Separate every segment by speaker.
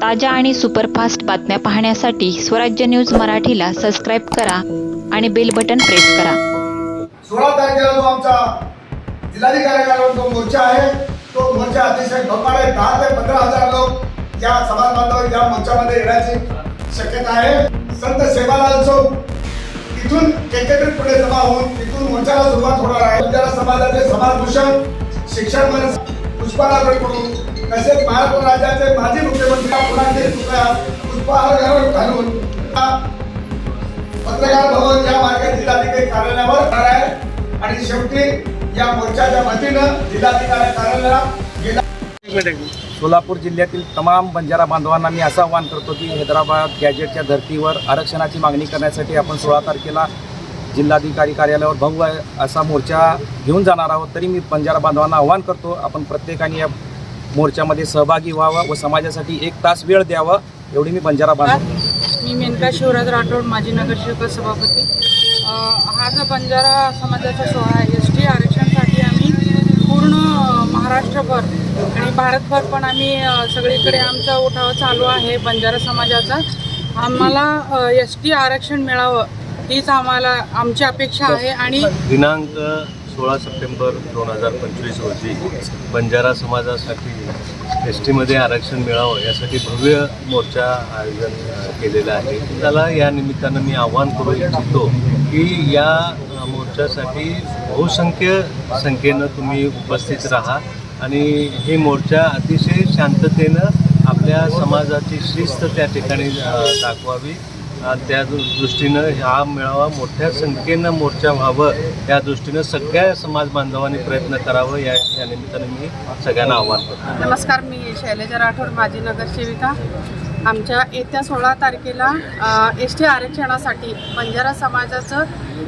Speaker 1: ताज्या आणि सुपरफास्ट बातम्या पाहण्यासाठी स्वराज्य न्यूज मराठीला सबस्क्राईब करा आणि बेल बटन प्रेस करा.
Speaker 2: सोळा तारखेला जो आमचा जिल्हाधिकाऱ्याकडे जो मोर्चा आहे तो मोर्चा अतिशय भरपार आहे. दहा ते पंधरा हजार लोक या समाज बांधव या मोर्चामध्ये येण्याची शक्यता आहे. संत सेवालाल चौक तिथून एकत्रित पुढे जमा होऊन तिथून मोर्चाला सुरुवात होणार आहे. बंजारा समाजाचे समाजभूषण शिक्षण मंत्री पुष्पाराकडे कडून तसेच महाराष्ट्र राज्याचे माजी मुख्यमंत्री पुण्याचे पुष्पहार घालून पत्रकार भवन या मार्गे जिल्हाधिकारी कार्यालयावर होणार आहे आणि शेवटी या मोर्चाच्या वतीनं जिल्हाधिकारी कार्यालयाला
Speaker 3: सोलापूर जिल्ह्यातील तमाम बंजारा बांधवांना मी असं आवाहन करतो की हैदराबाद गॅजेटच्या धर्तीवर आरक्षणाची मागणी करण्यासाठी आपण सोळा तारखेला जिल्हाधिकारी कार्यालयावर भव्य असा मोर्चा घेऊन जाणार आहोत तरी मी बंजारा बांधवांना आवाहन करतो आपण प्रत्येकाने या मोर्चामध्ये सहभागी व्हावं व समाजासाठी एक तास वेळ द्यावा एवढी मी बंजारा बांधव.
Speaker 4: मी मेनका शिवराज राठोड माजी नगरसेवक सभापती. हा जो बंजारा समाजाचा सोहळा आहे एस टी आरक्षणासाठी आम्ही पूर्ण महाराष्ट्रभर आणि भारतभर पण आम्ही सगळीकडे आमचा उठाव चालू आहे बंजारा समाजाचा. आम्हाला एस टी आरक्षण मिळावं हीच आम्हाला आमची अपेक्षा आहे आणि
Speaker 5: दिनांक सोळा सप्टेंबर दोन हजार पंचवीस रोजी बंजारा समाजासाठी एस टीमध्ये आरक्षण मिळावं यासाठी भव्य मोर्चा आयोजन केलेलं आहे. त्याला या निमित्तानं मी आवाहन करू इच्छितो की या मोर्चासाठी बहुसंख्य संख्येनं तुम्ही उपस्थित राहा आणि हे मोर्चा अतिशय शांततेनं आपल्या समाजाची शिस्त त्या ठिकाणी दाखवावी. त्या दृ- दृष्टीनं हा मेळावा मोठ्या संख्येनं मोर्चा व्हावं या दृष्टीनं सगळ्या समाज बांधवांनी प्रयत्न करावं या या निमित्तानं मी सगळ्यांना आव्हान करतो.
Speaker 4: नमस्कार मी शैलजा राठोड माजी नगरसेविका. आमच्या येत्या सोळा तारखेला एस टी आरक्षणासाठी बंजारा समाजाचं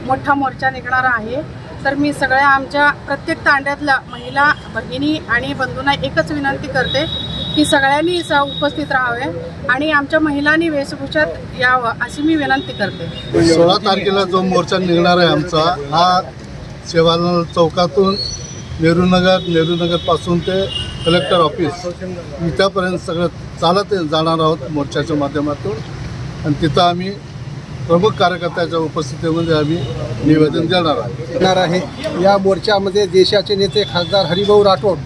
Speaker 4: मोठा मोर्चा निघणार आहे. तर मी सगळ्या आमच्या प्रत्येक तांड्यातल्या महिला भगिनी आणि बंधूंना एकच विनंती करते की सगळ्यांनी स उपस्थित राहावे आणि आमच्या महिलांनी वेशभूषात यावं अशी मी विनंती करते.
Speaker 6: सोळा तारखेला जो मोर्चा निघणार आहे आमचा हा सेवालाल चौकातून नेहरूनगर नेहरूनगरपासून ते कलेक्टर ऑफिस इथंपर्यंत सगळं चालत जाणार आहोत मोर्चाच्या माध्यमातून. आणि तिथं आम्ही प्रमुख कार्यकर्त्याच्या उपस्थितीमध्ये आम्ही निवेदन देणार आहोत.
Speaker 7: येणार आहे. या मोर्चामध्ये देशाचे नेते खासदार हरिभाऊ राठोड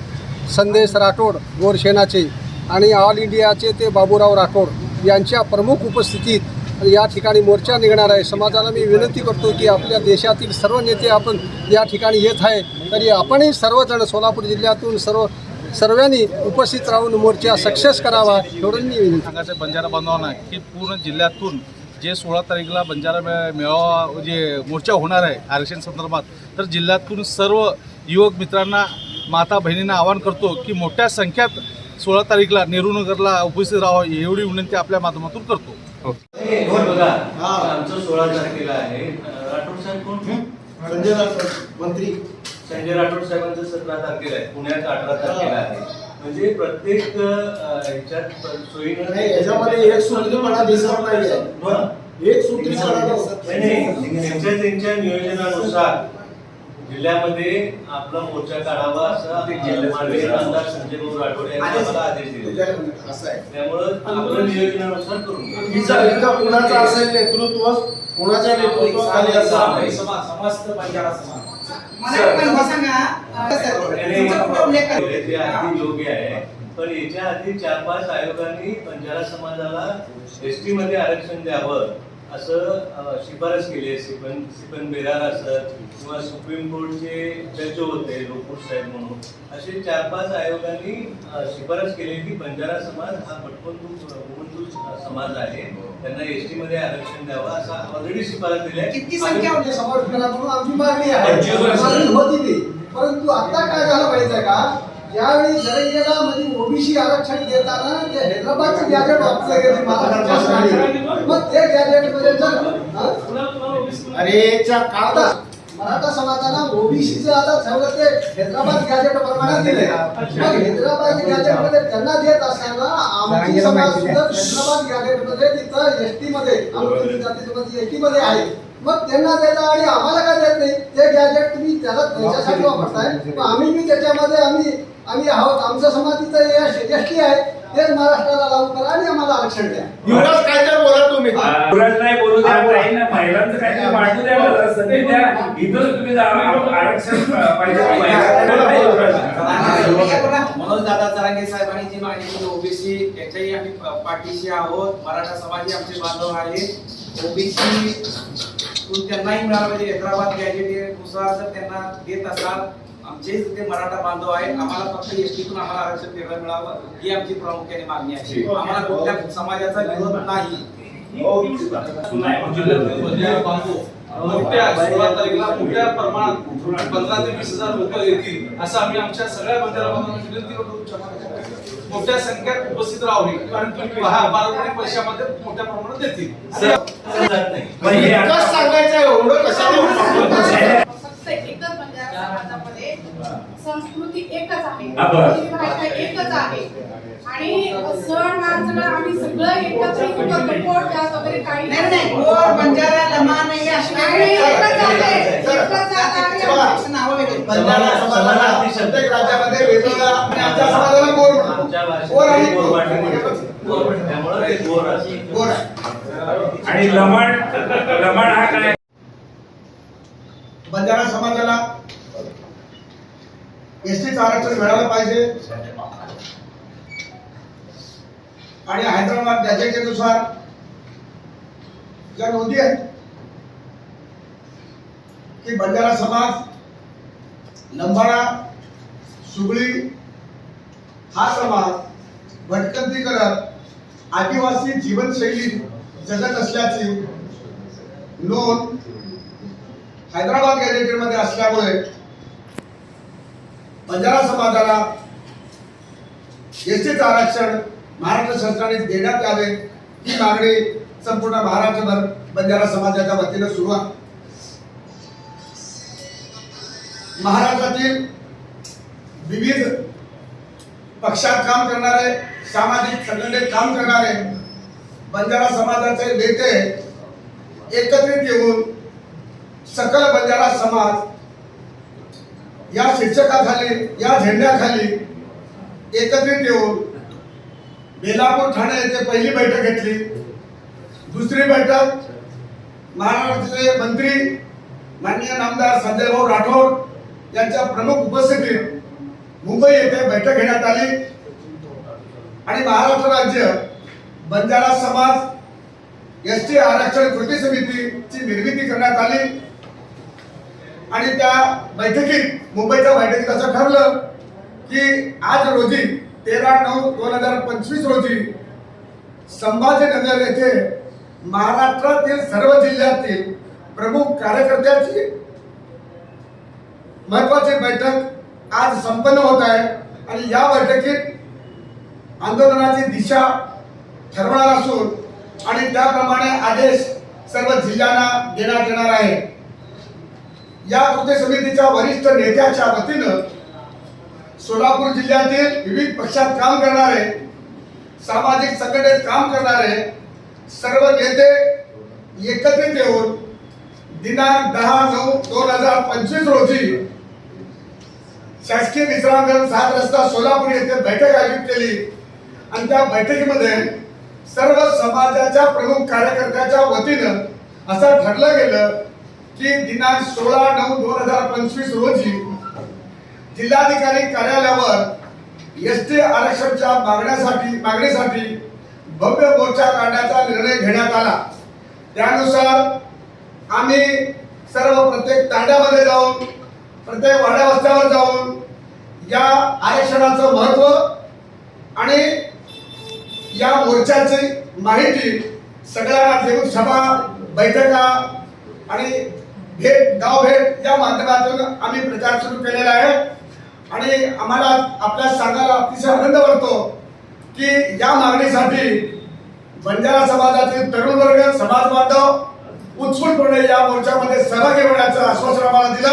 Speaker 7: संदेश राठोड गोरसेनाचे आणि ऑल इंडियाचे ते बाबूराव राठोड यांच्या प्रमुख उपस्थितीत या ठिकाणी मोर्चा निघणार आहे. समाजाला मी विनंती करतो की आपल्या देशातील सर्व नेते आपण या ठिकाणी येत आहे. तरी आपणही सर्वजण सोलापूर जिल्ह्यातून सर्व सर्वांनी उपस्थित राहून मोर्चा सक्सेस करावा एवढं मी विनंती
Speaker 8: सांगायचं बंजारा बांधवांना की पूर्ण जिल्ह्यातून जे सोळा तारखेला बंजारा मेळावा जे मोर्चा होणार आहे आरक्षण संदर्भात तर जिल्ह्यातून सर्व युवक मित्रांना माता बहिणींना आवाहन करतो की मोठ्या संख्यात सोळा तारीखला नेहरू नगरला उपस्थित राहावं एवढी विनंती आपल्या माध्यमातून करतो.
Speaker 5: बघा आमचं सोळा तारखेला आहे. राठोड साहेब कोण?
Speaker 2: संजय राठोड मंत्री.
Speaker 5: संजय राठोड साहेबांचं सतरा तारखेला आहे. पुण्यात अठरा तारखेला आहे. म्हणजे प्रत्येक अ, ह्याच्यात सोयीनं
Speaker 2: नाही याच्यामध्ये एक सूत्रीपणा दिसत नाहीये? एक सूत्रीपणा दिसत
Speaker 5: नाही, नाही. त्यांच्या त्यांच्या नियोजनानुसार जिल्ह्यामध्ये आपला मोर्चा काढावा असा संजय भाऊ राठोड यांनी आम्हाला आदेश दिले. त्यामुळं आपलं नियोजनानुसार करून
Speaker 2: कुणाचा असेल नेतृत्व कुणाच्या नेतृत्वाखाली असं
Speaker 5: आणि ते अगदी योग्य आहे पण याच्या आधी चार पाच आयोगांनी बंजारा समाजाला एस टी मध्ये आरक्षण द्यावं. असं शिफारस केली आहे सिपन सिपन बेरार असत किंवा सुप्रीम कोर्टचे जज होते लोकूर साहेब म्हणून. असे चार पाच आयोगांनी शिफारस केली की बंजारा समाज हा उमंतू समाज आहे. त्यांना एस टी मध्ये आरक्षण द्यावं असा ऑलरेडी शिफारस दिली आहे.
Speaker 2: किती संख्या होती समर्थनातून आमची मागणी आहे. मागणी होती ती. परंतु आता काय झालं आहे का? ज्यावेळी जरंगेला म्हणजे ओबीसी आरक्षण देताना ते हैदराबादचं गॅजेट वापरलं गेले महाराष्ट्र शासनाने. मग ते गॅजेट हा? अरे च्या काळात मराठा समाजाला ओबीसीचं आता सगळं ते हैदराबाद गॅजेट प्रमाणे दिले मग हैदराबाद गॅजेटमध्ये त्यांना देत असताना आमची समाज सुद्धा हैदराबाद गॅजेटमध्ये तिथं एसटी मध्ये जातीमध्ये एसटी मध्ये आहे. मग त्यांना देता आणि आम्हाला काय देत नाही? ते गॅजेट तुम्ही त्याला त्याच्यासाठी वापरताय. आम्ही बी त्याच्यामध्ये आम्ही आम्ही आहोत. आमचं समाज तिथं एस टी आहे. तेच महाराष्ट्राला लागू करा आणि आम्हाला आरक्षण द्या.
Speaker 9: युवराज काय तर बोला तुम्ही.
Speaker 10: युवराज नाही बोलू द्या ताई ना महिलांचं काहीतरी मांडू द्या मला संधी द्या. इथंच तुम्ही जा- आरक्षण पाहिजे नाही.
Speaker 3: मनोज दादा चरांगे साहेबांनी जी केली ओबीसी याच्याही आम्ही पाठीशी आहोत. मराठा समाज आमचे बांधव आहेत. ओबीसी त्यांनाही मिळालं पाहिजे. हैदराबाद गॅजेटनुसार जर त्यांना देत असाल आमचे ते मराठा बांधव आहेत. आम्हाला फक्त एसटीतून आम्हाला आरक्षण वेगळं मिळावं ही आमची प्रामुख्याने मागणी आहे. आम्हाला कुठल्या समाजाचा विरोध नाही.
Speaker 8: मोठ्या सोळा तारखेला मोठ्या प्रमाणात पंधरा ते वीस हजार लोक येतील असं आम्ही आमच्या सगळ्या बंजारा बांधवांना विनंती करतो. मोठ्या संख्येत उपस्थित राहावी कारण पारंपरिक पैशामध्ये मोठ्या प्रमाणात देतील.
Speaker 10: हे
Speaker 9: कसं सांगायचं आहे, एवढं कशाला?
Speaker 4: फक्त एकच समाजामध्ये संस्कृती एकच आहे. भाषा एकच आहे. आणि सण नाचणं आम्ही सगळं एकत्र पोट जात वगैरे काही
Speaker 11: नाही बंजारा लमा
Speaker 2: प्रत्येक राज्यामध्ये वेगवेगळ्या आमच्या समाजाला गोर. गोर गोर.
Speaker 10: आणि लमाण लमाण हा काय?
Speaker 2: बंजारा समाजाला एसटीचं आरक्षण मिळालं पाहिजे. आणि हैदराबाद त्याच्यानुसार ज्या नोंदी आहेत की बंजारा समाज लंबाडा सुगळी हा समाज भटकंती करत आदिवासी जीवनशैली जगत असल्याची नोंद हैदराबाद गॅजेटेडमध्ये असल्यामुळे बंजारा समाजाला एसटीचं आरक्षण महाराष्ट्र शासनाने देण्यात यावे ही मागणी संपूर्ण महाराष्ट्रभर बंजारा समाजाच्या वतीने सुरू आहे. महाराष्ट्रातील विविध पक्षात काम करणारे सामाजिक संघटनेत काम करणारे बंजारा समाजाचे नेते एकत्रित येऊन सकल बंजारा समाज या शीर्षकाखाली या झेंड्याखाली एकत्रित येऊन बेलापूर ठाणे येथे पहिली बैठक घेतली. दुसरी बैठक महाराष्ट्राचे मंत्री माननीय नामदार संजयभाऊ राठोड यांच्या प्रमुख उपस्थितीत मुंबई येथे बैठक घेण्यात आली. आणि महाराष्ट्र राज्य बंजारा समाज एस टी आरक्षण कृती समितीची निर्मिती करण्यात आली. आणि त्या बैठकीत मुंबईच्या बैठकीत असं ठरलं की आज रोजी तेरा नऊ दोन हजार पंचवीस रोजी संभाजीनगर येथे महाराष्ट्रातील सर्व जिल्ह्यातील प्रमुख कार्यकर्त्यांची महत्वाची बैठक आज संपन्न होत आहे. आणि या बैठकीत आंदोलनाची दिशा ठरवणार असून आणि त्याप्रमाणे आदेश सर्व जिल्ह्यांना देण्यात येणार आहे या कृती समितीच्या वरिष्ठ नेत्याच्या वतीनं सोलापूर जिल्ह्यातील विविध पक्षात काम करणारे सामाजिक संघटनेत काम करणारे सर्व नेते एकत्रित येऊन दिनांक दहा नऊ दोन हजार पंचवीस रोजी शासकीय विश्रामगृह सात रस्ता सोलापूर येथे बैठक आयोजित केली. आणि त्या बैठकीमध्ये सर्व समाजाच्या प्रमुख कार्यकर्त्याच्या वतीनं असं ठरलं गेलं की दिनांक सोळा नऊ दोन हजार पंचवीस रोजी जिल्हाधिकारी कार्यालयावर एस टी आरक्षणच्या मागण्यासाठी मागणीसाठी भव्य मोर्चा काढण्याचा निर्णय घेण्यात आला. त्यानुसार आम्ही सर्व प्रत्येक तांड्यामध्ये जाऊन प्रत्येक वाड्या वस्त्यावर जाऊन या आरक्षणाचं महत्त्व आणि या मोर्चाची माहिती सगळ्यांना देऊन सभा बैठका आणि भेट गाव भेट या माध्यमातून आम्ही प्रचार सुरू केलेला आहे. आणि आम्हाला आपल्या सांगायला अतिशय आनंद वाटतो की या मागणीसाठी बंजारा समाजातील तरुण वर्ग समाज बांधव उत्स्फूर्तपणे या मोर्चामध्ये सहभागी होण्याचं आश्वासन आम्हाला दिलं.